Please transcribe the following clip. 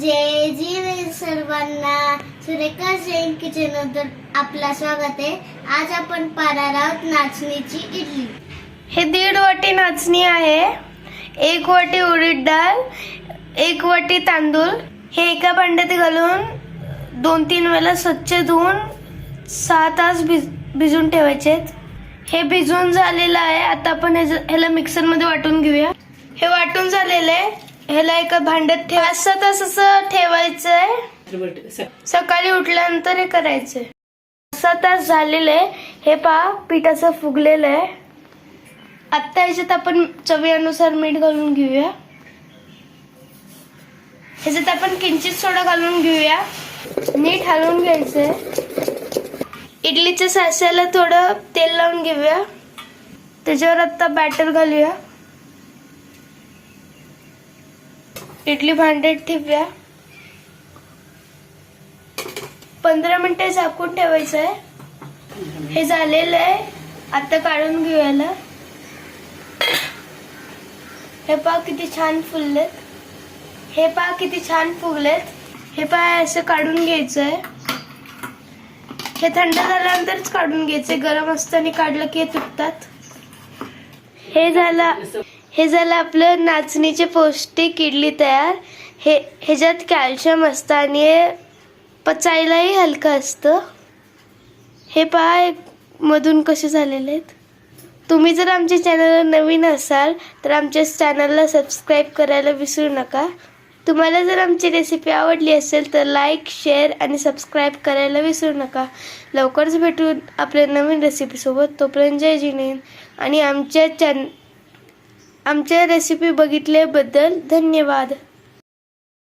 जय जी सर्वांना. सुरेखा जैन किचन आपला स्वागत आहे. आज आपण पाहणार आहोत नाचणीची इडली. हे दीड वाटी नाचणी आहे. एक वाटी उडीद डाळ एक वाटी तांदूळ. हे एका भांड्यात घालून दोन तीन वेळा स्वच्छ धुवून सहा तास भिज भिजून ठेवायचेत हे भिजून झालेलं आहे. आता आपण ह्याला मिक्सरमध्ये वाटून घेऊया. हे वाटून झालेलं आहे. ह्याला एका भांड्यात ठेवा. तास असं ठेवायचं आहे सकाळी उठल्यानंतर हे करायचंय. सहा तास झालेलं आहे. हे पहा पिठाचं फुगलेलं आहे. आत्ता ह्याच्यात आपण चवीनुसार मीठ घालून घेऊया. ह्याच्यात आपण किंचित सोडा घालून घेऊया. नीट हलवून घ्यायचंय. इडलीच्या साच्याला थोडं तेल लावून घेऊया. त्याच्यावर आता बॅटर घालूया. इडली भांड्यात ठेवूया. पंधरा मिनिटे झाकून ठेवायचं आहे. हे झालेलं आहे. आता काढून घेऊयाला. हे पहा किती छान फुललेत. हे पहा किती छान फुगलेत. हे पहा असं काढून घ्यायचं आहे. हे थंड झाल्यानंतरच काढून घ्यायचे गरम असताना काढलं की हे तुटतात. हे झालं. हे झालं आपलं नाचणीचे पौष्टिक इडली तयार. हे ह्याच्यात कॅल्शियम असतं आणि हे पचायलाही हलकं असतं. हे पहा एक मधून कसे झालेले आहेत. तुम्ही जर आमच्या चॅनलला नवीन असाल तर आमच्या चॅनलला सबस्क्राईब करायला विसरू नका. तुम्हाला जर आमची रेसिपी आवडली असेल तर लाईक शेअर आणि सबस्क्राईब करायला विसरू नका. लवकरच भेटू आपल्या नवीन रेसिपीसोबत. तोपर्यंत जय जिनेन. आणि आमच्या चॅन आमच्या रेसिपी बघितल्याबद्दल धन्यवाद.